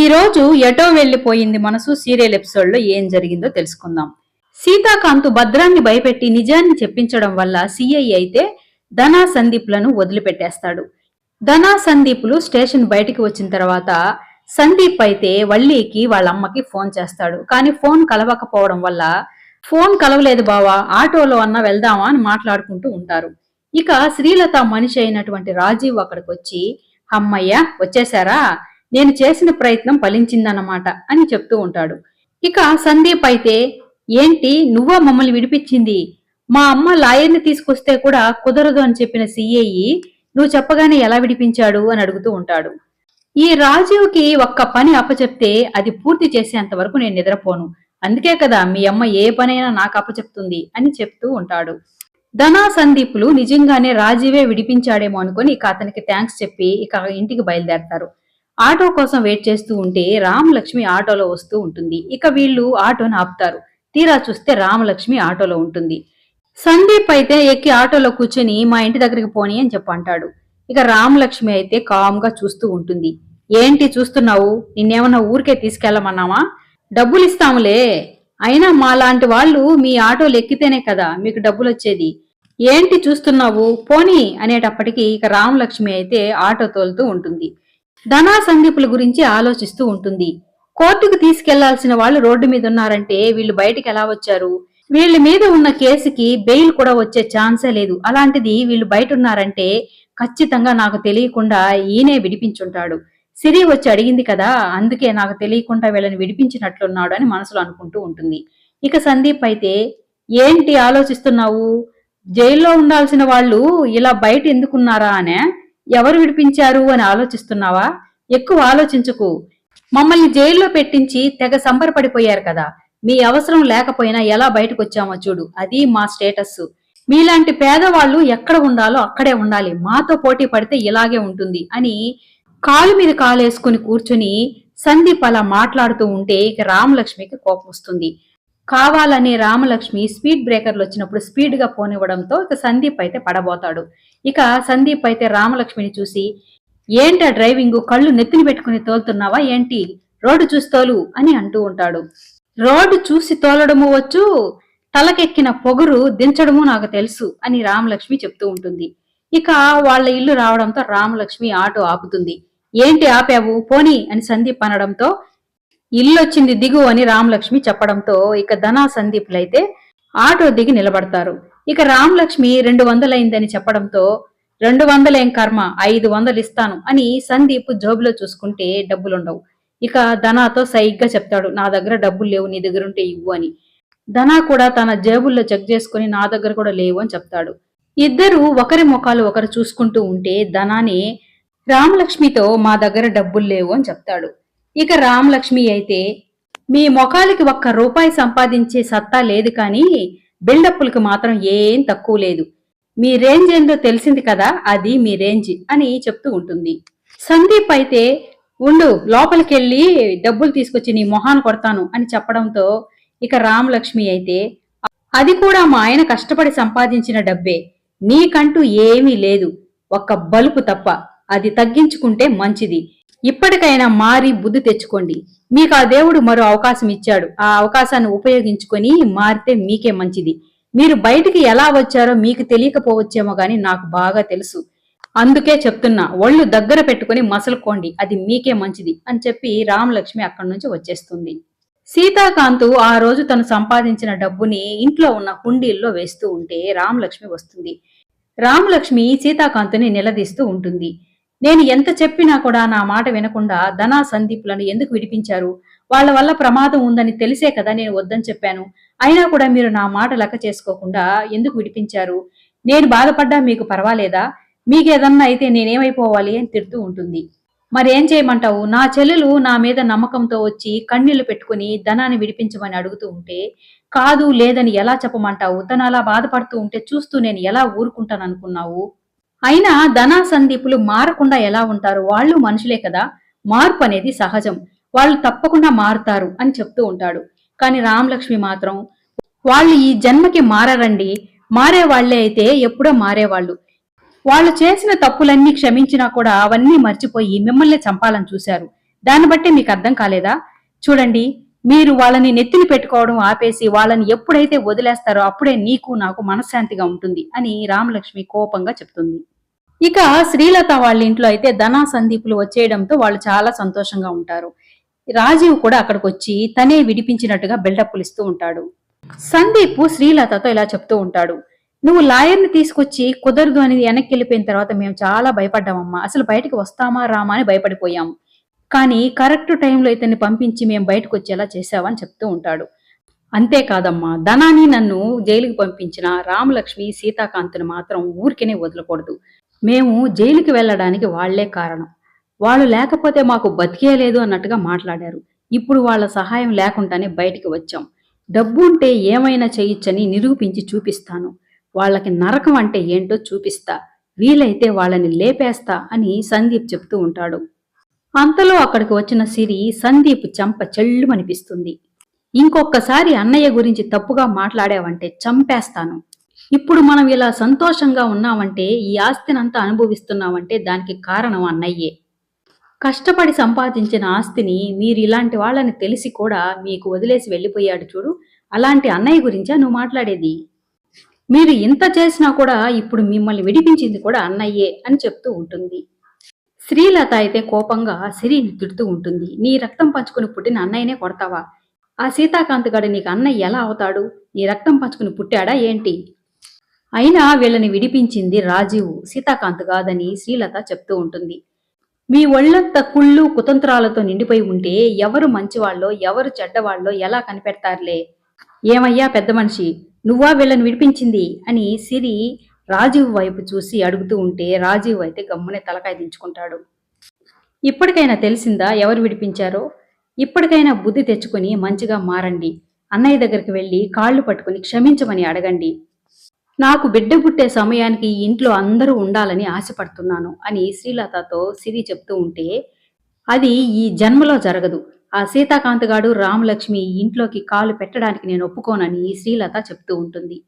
ఈ రోజు ఎటో వెళ్ళిపోయింది మనసు సీరియల్ ఎపిసోడ్లో ఏం జరిగిందో తెలుసుకుందాం. సీతాకాంత్ భద్రాన్ని భయపెట్టి నిజాన్ని చెప్పించడం వల్ల సిఐ అయితే ధనా సందీప్లను వదిలిపెట్టేస్తాడు. ధనా సందీప్లు స్టేషన్ బయటికి వచ్చిన తర్వాత సందీప్ అయితే వల్లీకి వాళ్ళ అమ్మకి ఫోన్ చేస్తాడు. కానీ ఫోన్ కలవకపోవడం వల్ల ఫోన్ కలవలేదు బావా ఆటోలో అన్న వెళ్దామా అని మాట్లాడుకుంటూ ఉంటారు. ఇక శ్రీలత మనిషి అయినటువంటి రాజీవ్ అక్కడికి వచ్చి అమ్మయ్య వచ్చేసారా నేను చేసిన ప్రయత్నం ఫలించిందన్నమాట అని చెప్తూ ఉంటాడు. ఇక సందీప్ అయితే ఏంటి? నువ్వా మమ్మల్ని విడిపించింది? మా అమ్మ లాయర్ని తీసుకొస్తే కూడా కుదరదు అని చెప్పిన సిఐ నువ్వు చెప్పగానే ఎలా విడిపించాడు? అని అడుగుతూ ఉంటాడు. ఈ రాజీవ్కి ఒక్క పని అప్పచెప్తే అది పూర్తి చేసేంత వరకు నేను నిద్రపోను. అందుకే కదా మీ అమ్మ ఏ పనైనా నాకు అప్పచెప్తుంది అని చెప్తూ ఉంటాడు. ధనా సందీపులు నిజంగానే రాజీవే విడిపించాడేమో అనుకుని ఇక అతనికి థ్యాంక్స్ చెప్పి ఇక ఇంటికి బయలుదేరతారు. ఆటో కోసం వెయిట్ చేస్తూ ఉంటే రామలక్ష్మి ఆటోలో వస్తూ ఉంటుంది. ఇక వీళ్ళు ఆటోని ఆపుతారు. తీరా చూస్తే రామలక్ష్మి ఆటోలో ఉంటుంది. సందీప్ అయితే ఎక్కి ఆటోలో కూర్చొని మా ఇంటి దగ్గరికి పోని అని చెప్పంటాడు. ఇక రామలక్ష్మి అయితే కామ్గా చూస్తూ ఉంటుంది. ఏంటి చూస్తున్నావు? నిన్నేమన్నా ఊరికే తీసుకెళ్ళమన్నావా? డబ్బులు ఇస్తాములే అయినా మా లాంటి వాళ్ళు మీ ఆటోలు ఎక్కితేనే కదా మీకు డబ్బులు వచ్చేది ఏంటి చూస్తున్నావు? పోనీ అనేటప్పటికీ ఇక రామలక్ష్మి అయితే ఆటో తోలుతూ ఉంటుంది. ధనా సందీపుల గురించి ఆలోచిస్తూ ఉంటుంది. కోర్టుకు తీసుకెళ్ళాల్సిన వాళ్ళు రోడ్డు మీద ఉన్నారంటే వీళ్ళు బయటికి ఎలా వచ్చారు? వీళ్ళ మీద ఉన్న కేసుకి బెయిల్ కూడా వచ్చే ఛాన్సే లేదు. అలాంటిది వీళ్ళు బయట ఉన్నారంటే ఖచ్చితంగా నాకు తెలియకుండా ఈయనే విడిపించుంటాడు. సిరి వచ్చి అడిగింది కదా అందుకే నాకు తెలియకుండా వీళ్ళని విడిపించినట్లున్నాడు అని మనసులో అనుకుంటూ ఉంటుంది. ఇక సందీప్ అయితే ఏంటి ఆలోచిస్తున్నావు? జైల్లో ఉండాల్సిన వాళ్ళు ఇలా బయట ఎందుకున్నారా? అనే ఎవరు విడిపించారు అని ఆలోచిస్తున్నావా? ఎక్కువ ఆలోచించకు. మమ్మల్ని జైల్లో పెట్టించి తెగ సంబరపడిపోయారు కదా. మీ అవసరం లేకపోయినా ఎలా బయటకు వచ్చామో చూడు. అది మా స్టేటస్. మీలాంటి పేదవాళ్ళు ఎక్కడ ఉండాలో అక్కడే ఉండాలి. మాతో పోటీ పడితే ఇలాగే ఉంటుంది అని కాలు మీద కాలేసుకుని కూర్చుని సందీప్ అలా మాట్లాడుతూ ఉంటే ఇక రామలక్ష్మికి కోపం వస్తుంది. కావాలని రామలక్ష్మి స్పీడ్ బ్రేకర్లు వచ్చినప్పుడు స్పీడ్గా పోనివ్వడంతో ఇక సందీప్ అయితే పడబోతాడు. ఇక సందీప్ అయితే రామలక్ష్మిని చూసి ఏంటా డ్రైవింగ్? కళ్ళు నెత్తిని పెట్టుకుని తోలుతున్నావా ఏంటి? రోడ్డు చూసి తోలు అని అంటూ ఉంటాడు. రోడ్డు చూసి తోలడము వచ్చు తలకెక్కిన పొగరు దించడము నాకు తెలుసు అని రామలక్ష్మి చెప్తూ ఉంటుంది. ఇక వాళ్ళ ఇల్లు రావడంతో రామలక్ష్మి ఆటో ఆపుతుంది. ఏంటి ఆపావు? పోనీ అని సందీప్ అనడంతో ఇల్లు వచ్చింది దిగు అని రామలక్ష్మి చెప్పడంతో ఇక ధనా సందీప్లైతే ఆటో దిగి నిలబడతారు. ఇక రామలక్ష్మి రెండు వందలైందని చెప్పడంతో రెండు వందలేం కర్మ ఐదు వందలు ఇస్తాను అని సందీప్ జోబులో చూసుకుంటే డబ్బులుండవు. ఇక ధనాతో సైగ్గా చెప్తాడు నా దగ్గర డబ్బులు లేవు నీ దగ్గర ఉంటే ఇవ్వు అని. ధనా కూడా తన జేబుల్లో చెక్ చేసుకుని నా దగ్గర కూడా లేవు అని చెప్తాడు. ఇద్దరు ఒకరి ముఖాలు ఒకరు చూసుకుంటూ ఉంటే ధనాని రామలక్ష్మితో మా దగ్గర డబ్బులు లేవు అని చెప్తాడు. ఇక రామలక్ష్మి అయితే మీ ముఖాలకి ఒక్క రూపాయి సంపాదించే సత్తా లేదు కానీ బిల్డప్పులకు మాత్రం ఏం తక్కువ లేదు. మీ రేంజ్ ఏందో తెలిసింది కదా అది మీ రేంజ్ అని చెప్తూ ఉంటుంది. సందీప్ అయితే ఉండు లోపలికెళ్ళి డబ్బులు తీసుకొచ్చి నీ మొహాన్ని కొడతాను అని చెప్పడంతో ఇక రామలక్ష్మి అయితే అది కూడా మా ఆయన కష్టపడి సంపాదించిన డబ్బే. నీకంటూ ఏమీ లేదు. ఒక్క బలుపు తప్ప. అది తగ్గించుకుంటే మంచిది. ఇప్పటికైనా మారి బుద్ధి తెచ్చుకోండి. మీకు ఆ దేవుడు మరో అవకాశం ఇచ్చాడు. ఆ అవకాశాన్ని ఉపయోగించుకొని మారితే మీకే మంచిది. మీరు బయటికి ఎలా వచ్చారో మీకు తెలియకపోవచ్చేమో గాని నాకు బాగా తెలుసు. అందుకే చెప్తున్నా ఒళ్ళు దగ్గర పెట్టుకుని మసలుకోండి. అది మీకే మంచిది అని చెప్పి రామలక్ష్మి అక్కడి నుంచి వచ్చేస్తుంది. సీతాకాంతు ఆ రోజు తను సంపాదించిన డబ్బుని ఇంట్లో ఉన్న హుండీల్లో వేస్తూ ఉంటే రామలక్ష్మి వస్తుంది. రామలక్ష్మి సీతాకాంతుని నిలదీస్తూ ఉంటుంది. నేను ఎంత చెప్పినా కూడా నా మాట వినకుండా ధనా సందీప్లను ఎందుకు విడిపించారు? వాళ్ళ వల్ల ప్రమాదం ఉందని తెలిసే కదా నేను వద్దని చెప్పాను. అయినా కూడా మీరు నా మాట లెక్క చేసుకోకుండా ఎందుకు విడిపించారు? నేను బాధపడ్డా మీకు పర్వాలేదా? మీకేదన్నా అయితే నేనేమైపోవాలి అని తిడుతూ ఉంటుంది. మరేం చేయమంటావు? నా చెల్లెలు నా మీద నమ్మకంతో వచ్చి కన్నీళ్ళు పెట్టుకుని ధనాన్ని విడిపించమని అడుగుతూ ఉంటే కాదు లేదని ఎలా చెప్పమంటావు? తను అలా బాధపడుతూ ఉంటే చూస్తూ నేను ఎలా ఊరుకుంటాను అనుకున్నావు అయినా ధనా సందీపులు మారకుండా ఎలా ఉంటారు? వాళ్ళు మనుషులే కదా. మార్పు అనేది సహజం. వాళ్ళు తప్పకుండా మారుతారు అని చెప్తూ ఉంటాడు. కానీ రామలక్ష్మి మాత్రం వాళ్ళు ఈ జన్మకి మారరండి. మారే వాళ్ళే అయితే ఎప్పుడో మారేవాళ్ళు. వాళ్ళు చేసిన తప్పులన్నీ క్షమించినా కూడా అవన్నీ మర్చిపోయి మిమ్మల్ని చంపాలని చూశారు. దాన్ని బట్టి మీకు అర్థం కాలేదా? చూడండి మీరు వాళ్ళని నెత్తిని పెట్టుకోవడం ఆపేసి వాళ్ళని ఎప్పుడైతే వదిలేస్తారో అప్పుడే నీకు నాకు మనశ్శాంతిగా ఉంటుంది అని రామలక్ష్మి కోపంగా చెప్తుంది. ఇక శ్రీలత వాళ్ళ ఇంట్లో అయితే ధనా సందీపులు వచ్చేయడంతో వాళ్ళు చాలా సంతోషంగా ఉంటారు. రాజీవ్ కూడా అక్కడికి వచ్చి తనే విడిపించినట్టుగా బిల్డప్లు ఇస్తూ ఉంటాడు. సందీప్ శ్రీలతతో ఇలా చెప్తూ ఉంటాడు. నువ్వు లాయర్ని తీసుకొచ్చి కుదరదు అనేది వెనక్కి వెళ్ళిపోయిన తర్వాత మేము చాలా భయపడ్డామమ్మా. అసలు బయటకు వస్తామా రామా అని భయపడిపోయాం. కానీ కరెక్ట్ టైంలో ఇతన్ని పంపించి మేము బయటకు వచ్చేలా చేసావని చెప్తూ ఉంటాడు. అంతేకాదమ్మా ధనాన్ని నన్ను జైలుకి పంపించిన రామలక్ష్మి సీతాకాంత్ని మాత్రం ఊరికేనే వదలకూడదు. మేము జైలుకి వెళ్ళడానికి వాళ్ళే కారణం. వాళ్ళు లేకపోతే మాకు బతికే లేదు అన్నట్టుగా మాట్లాడారు. ఇప్పుడు వాళ్ళ సహాయం లేకుండానే బయటికి వచ్చాం. డబ్బు ఉంటే ఏమైనా చేయొచ్చని నిరూపించి చూపిస్తాను. వాళ్ళకి నరకం అంటే ఏంటో చూపిస్తా. వీలైతే వాళ్ళని లేపేస్తా అని సందీప్ చెప్తూ ఉంటాడు. అంతలో అక్కడికి వచ్చిన సిరి సందీప్ చెంప చెల్లుమనిపిస్తుంది ఇంకొకసారి అన్నయ్య గురించి తప్పుగా మాట్లాడావంటే చంపేస్తాను. ఇప్పుడు మనం ఇలా సంతోషంగా ఉన్నామంటే ఈ ఆస్తినంతా అనుభవిస్తున్నామంటే దానికి కారణం అన్నయ్యే. కష్టపడి సంపాదించిన ఆస్తిని మీరు ఇలాంటి వాళ్ళని తెలిసి కూడా మీకు వదిలేసి వెళ్ళిపోయాడు చూడు. అలాంటి అన్నయ్య గురించా నువ్వు మాట్లాడేది. మీరు ఇంత చేసినా కూడా ఇప్పుడు మిమ్మల్ని విడిపించింది కూడా అన్నయ్యే అని చెప్తూ ఉంటుంది. శ్రీలత అయితే కోపంగా సిరిని తిడుతూ ఉంటుంది. నీ రక్తం పంచుకుని పుట్టిన అన్నయ్యనే కొడతావా? ఆ సీతాకాంత్ గడు నీకు అన్నయ్య ఎలా అవుతాడు? నీ రక్తం పంచుకుని పుట్టాడా ఏంటి? అయినా వీళ్ళని విడిపించింది రాజీవ్. సీతాకాంత్ కాదని శ్రీలత చెప్తూ ఉంటుంది. మీ ఒళ్ళంత కుళ్ళు కుతంత్రాలతో నిండిపోయి ఉంటే ఎవరు మంచివాళ్ళో ఎవరు చెడ్డవాళ్ళో ఎలా కనిపెడతారులే? ఏమయ్యా పెద్ద మనిషి నువ్వా వీళ్ళని విడిపించింది? అని సిరి రాజీవ్ వైపు చూసి అడుగుతూ ఉంటే రాజీవ్ అయితే గమ్మునే తలకాయ దించుకుంటాడు. ఇప్పటికైనా తెలిసిందా ఎవరు విడిపించారో? ఇప్పటికైనా బుద్ధి తెచ్చుకొని మంచిగా మారండి. అన్నయ్య దగ్గరికి వెళ్ళి కాళ్ళు పట్టుకుని క్షమించమని అడగండి. నాకు బిడ్డ పుట్టే సమయానికి ఈ ఇంట్లో అందరూ ఉండాలని ఆశపడుతున్నాను అని శ్రీలతతో సిరి చెప్తూ ఉంటే అది ఈ జన్మలో జరగదు. ఆ సీతాకాంత్ గాడు రామలక్ష్మి ఇంట్లోకి కాలు పెట్టడానికి నేను ఒప్పుకోనని శ్రీలత చెప్తూ ఉంటుంది.